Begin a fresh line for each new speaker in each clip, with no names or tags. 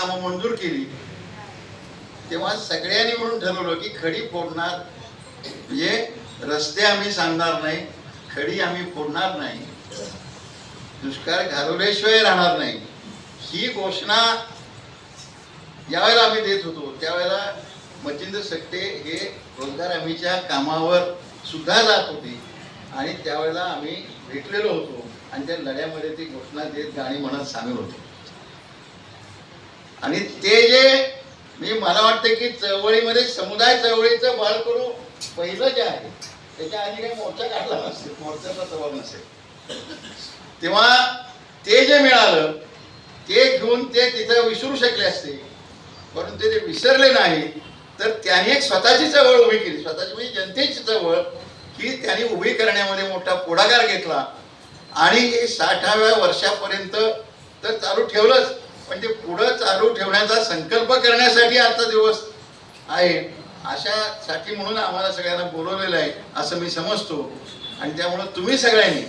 कामं मंजूर केली. तेव्हा सगळ्यांनी म्हणून ठरवलं की खडी फोडणार. म्हणजे रस्ते आम्ही सांगणार नाही खडी आम्ही फोडणार नाही. दुष्काळ घालवल्याशिवाय राहणार नाही. ही घोषणा ज्यावेळेला आम्ही देत होतो. त्यावेळेला मच्छिंद्र सकटे हे रोजगार हमीच्या कामावर सुद्धा जात होते. आणि त्यावेळेला आम्ही भेटलेलो होतो. आणि त्या लढ्यामध्ये ती घोषणा देत गाणी म्हणत सामील होतो. आणि ते जे मी मला वाटतं की चळवळीमध्ये समुदाय चळवळीचं बळ करू पहिलं जे आहे त्याच्या आधी काही मोर्चा काढला नसेल मोर्चाचा सवाल नसेल. तेव्हा ते जे मिळालं ते घेऊन ते तिथं विसरू शकले असते परंतु ते विसरले नाही तर त्यांनी एक स्वतःची चळवळ उभी केली. स्वतःची म्हणजे जनतेची चळवळ ही त्यांनी उभी करण्यामध्ये मोठा पुढाकार घेतला. आणि हे साठाव्या वर्षापर्यंत तर चालू ठेवलंच. पण ते पुढं चालू ठेवण्याचा संकल्प करण्यासाठी आजचा दिवस आहे. अशासाठी म्हणून आम्हाला सगळ्यांना बोलवलेलं आहे असं मी समजतो. आणि त्यामुळं तुम्ही सगळ्यांनी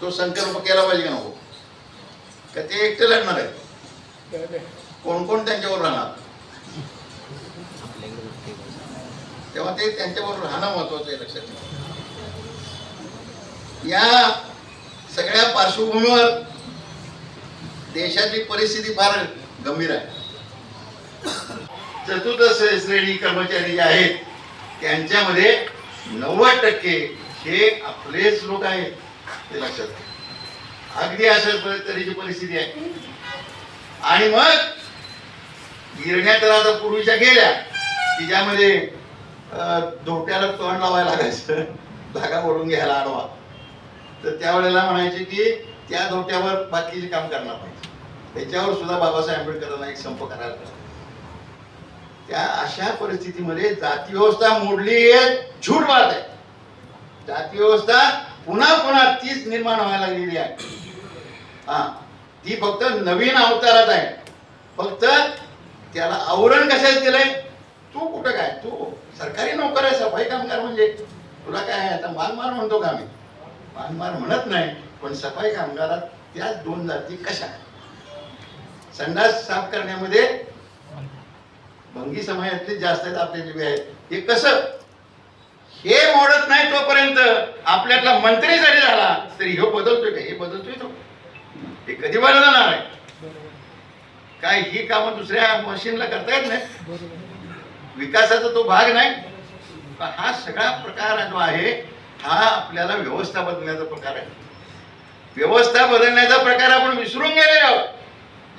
तो संकल्प केला पाहिजे का नको? का ते एकटे लढणार आहे? कोण कोण त्यांच्यावर राहणार? तेव्हा ते त्यांच्याबरोबर राहणं महत्वाचं आहे लक्षात ठेवा. या सगळ्या पार्श्वभूमीवर देशाची परिस्थिती फार गंभीर आहे. चतुर्थ श्रेणी कर्मचारी जे आहेत त्यांच्यामध्ये नव्वद टक्के हे आपलेच लोक आहेत. ते लक्षात अगदी अशा तऱ्हेची परिस्थिती आहे. आणि मग गिरण्या तर आता पूर्वीच्या गेल्या की ज्यामध्ये धोट्याला तोंड लावायला लागायचं. धागा ओढून घ्यायला आडवा. तर त्यावेळेला म्हणायचे की त्या धोट्यावर बाकीचे काम करणार पाहिजे त्याच्यावर सुद्धा बाबासाहेब आंबेडकरांना एक संप करायला त्या अशा परिस्थितीमध्ये जाती व्यवस्था मोडली हे झूट मारत आहे. जाती व्यवस्था पुन्हा पुन्हा तीच निर्माण व्हायला लागलेली आहे. हा ती फक्त नवीन अवतारात आहे. फक्त त्याला आवरण कशाच दिलंय? तू कुठं काय? तू सरकारी नोकर आहे सफाई कामगार म्हणजे. तुला काय आहे? आता मानमार म्हणतो का मी? मानमार म्हणत नाही पण सफाई कामगारात त्याच दोन जाती कशा? संडास साफ करण्यामध्ये भंगी समाजातले जास्त आहेत आपले जे आहेत. हे कसं? हे मोडत नाही तोपर्यंत आपल्यातला मंत्री जरी झाला तरी ह्यो बदलतोय का? हे बदलतोय तो. हे कधी बदलणार आहे? काय ही कामं दुसऱ्या मशीनला करता येत नाही विकासाचा तो भाग नाही. हा सगळा प्रकार जो आहे हा आपल्याला व्यवस्था बदलण्याचा प्रकार आहे. व्यवस्था बदलण्याचा प्रकार आपण विसरून गेले आहोत.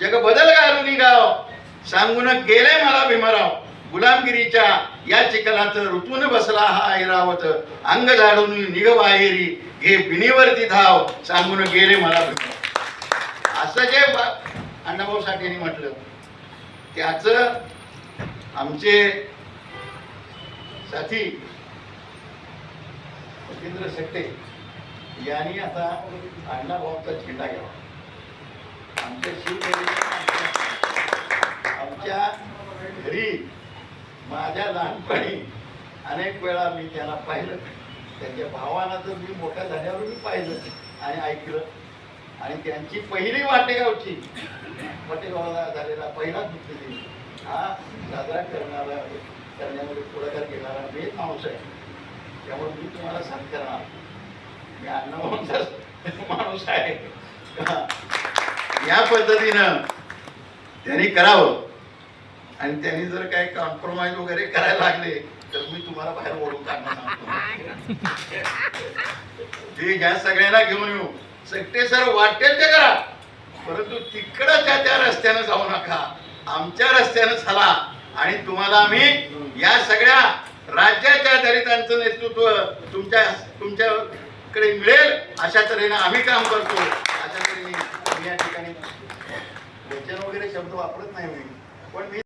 जग बदल घालून गाव सांगून गेले मला भीमराव. गुलामगिरीच्या या चिखलात ऋतून बसला हा ऐरावत. अंग झाडून निघ बाहेरी. घे बिनीवरती धाव. सांगून गेले मला भीमराव. असं जे बा- अण्णाभाऊ साठेंनी म्हटलं. त्याच आमचे साथी मच्छिंद्र शेट्टे यांनी आता अण्णाभाऊचा झेंडा घ्यावा. आमच्या आमच्या घरी माझ्या लहानपणी अनेक वेळा मी त्याला पाहिलं. त्यांच्या भावाला तर मी मोठ्या झाल्यावर मी पाहिलं आणि ऐकलं. आणि त्यांची पहिली वाटेगावची वाटेगावाला झालेला पहिला दुसरी हा साजरा करणारा करण्यामध्ये पुढाकार घेणारा मी माणूस आहे. त्यामुळे मी तुम्हाला सांगणार मी अण्णा माणूस आहे या पद्धतीनं त्यांनी करावं. आणि त्यांनी जर काही कॉम्प्रोमाइज वगैरे करायला लागले तर मी तुम्हाला बाहेर ओढून काढणं सांगतो. ते ह्या सगळ्यांना घेऊन येऊ. सकटे सर वाटेल ते करा. परंतु तिकडच्या त्या रस्त्यानं जाऊ नका. आमच्या रस्त्यानं चला. आणि तुम्हाला आम्ही या सगळ्या राज्याच्या दलितांचं नेतृत्व तुमच्या तुमच्याकडे मिळेल अशा तऱ्हेने आम्ही काम करतो. या ठिकाणी वचन वगैरे शब्द वापरत नाही मी. पण मी